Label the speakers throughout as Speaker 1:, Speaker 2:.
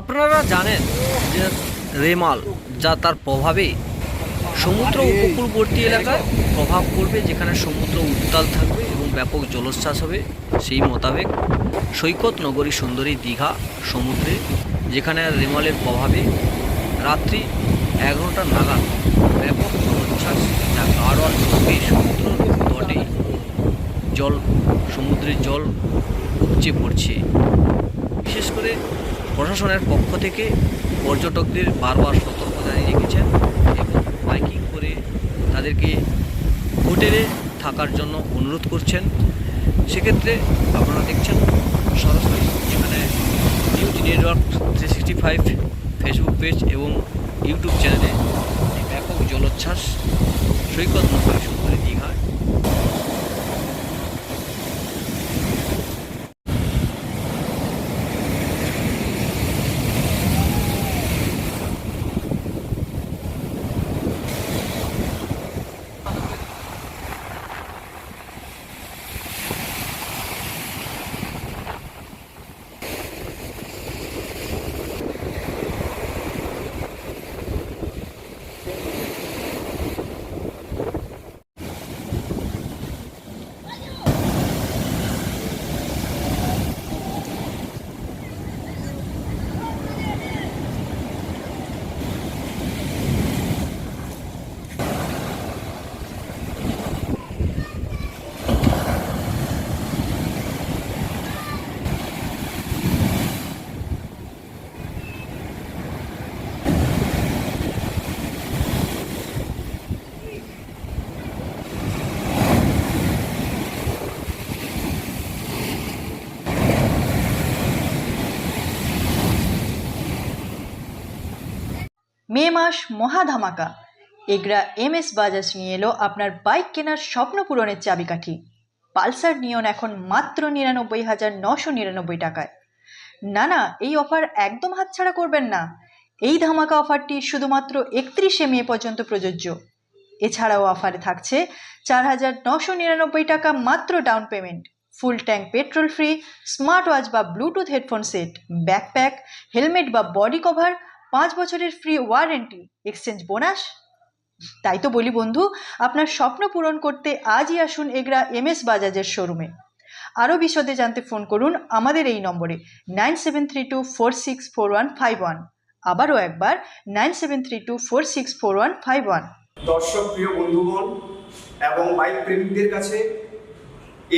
Speaker 1: আপনারা জানেন যে রেমাল, যা তার প্রভাবে সমুদ্র উপকূলবর্তী এলাকায় প্রভাব পড়বে, যেখানে সমুদ্র উত্তাল থাকবে এবং ব্যাপক জলোচ্ছ্বাস হবে। সেই মোতাবেক সৈকত নগরী সুন্দরী দীঘা সমুদ্রে, যেখানে রেমালের প্রভাবে রাত্রি এগারোটা নাগাদ ব্যাপক জলোচ্ছ্বাস, যা গাঢ় চলবে সমুদ্র তটে জল, সমুদ্রের জল উপচে পড়ছে। বিশেষ করে প্রশাসনের পক্ষ থেকে পর্যটকদের বারবার সতর্ক জানিয়ে রেখেছেন এবং বাইকিং করে তাদেরকে হোটেলে থাকার জন্য অনুরোধ করছেন। সেক্ষেত্রে আপনারা দেখছেন সরাসরি এখানে news network three sixty five Facebook page এবং ইউটিউব চ্যানেলে ব্যাপক জলোচ্ছ্বাস সৈকত সুন্দরী
Speaker 2: মে মাস মহা ধামাকা এগরা এম এস বাজাজ নিয়ে এলো আপনার বাইক কেনার স্বপ্ন পূরণের চাবিকাঠি। পালসার নিয়ন এখন মাত্র নিরানব্বই হাজার নশো নিরানব্বই টাকায়। না না এই অফার একদম হাতছাড়া করবেন না। এই ধামাকা অফারটি শুধুমাত্র একত্রিশে মে পর্যন্ত প্রযোজ্য। এছাড়াও অফারে থাকছে চার হাজার নশো নিরানব্বই টাকা মাত্র down payment. Full tank petrol free smart watch বা Bluetooth headphone set, backpack, helmet বা বডি কভার পাঁচ বছরের ফ্রি ওয়ারেন্টি এক্সচেঞ্জ বোনাস তাই তো বলি বন্ধু, আপনার স্বপ্ন পূরণ করতে আজই আসুন এগরা এম এস বাজাজের শোরুমে আরও বিশদে জানতে ফোন করুন আমাদের এই নম্বরে nine seven three two four six four one five one আবারও একবার nine seven three two four six four one five one
Speaker 3: দর্শক, প্রিয় বন্ধুগণ এবং বাইক প্রেমিকদের কাছে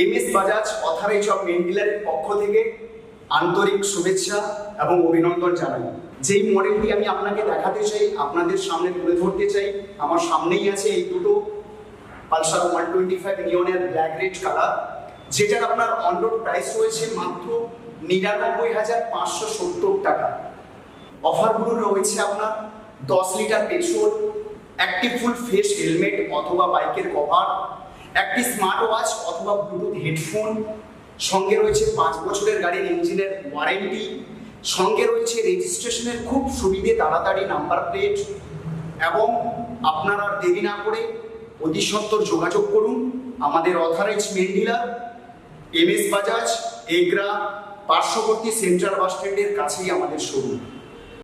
Speaker 3: M S Bajaj authorise of main ডিলারের পক্ষ থেকে আন্তরিক শুভেচ্ছা এবং অভিনন্দন জানাই। যেই মডেলটি আমি আপনাকে দেখাতে চাই, আপনাদের সামনে তুলে ধরতে চাই, আমার সামনেই আছে এই দুটো পালসার ওয়ান টোয়েন্টি ফাইভ নিয়নের ব্ল্যাক রেড কালার, যেটার আপনার অনরোড প্রাইস রয়েছে মাত্র নিরানব্বই হাজার পাঁচশো সত্তর টাকা। অফারগুলো রয়েছে আপনার দশ লিটার পেট্রোল, একটি ফুল ফেস হেলমেট অথবা বাইকের কভার একটি স্মার্ট ওয়াচ অথবা ব্লুটুথ হেডফোন সঙ্গে রয়েছে পাঁচ বছরের গাড়ির ইঞ্জিনের ওয়ারেন্টি সঙ্গে রয়েছে রেজিস্ট্রেশনের খুব সুবিধে তাড়াতাড়ি নাম্বার প্লেট এবং আপনারা দেরি না করে অতি সত্তর যোগাযোগ করুন। আমাদের authorise main dealer M S Bajaj Egra, পার্শ্ববর্তী সেন্ট্রাল বাস স্ট্যান্ডের কাছেই আমাদের শোরুম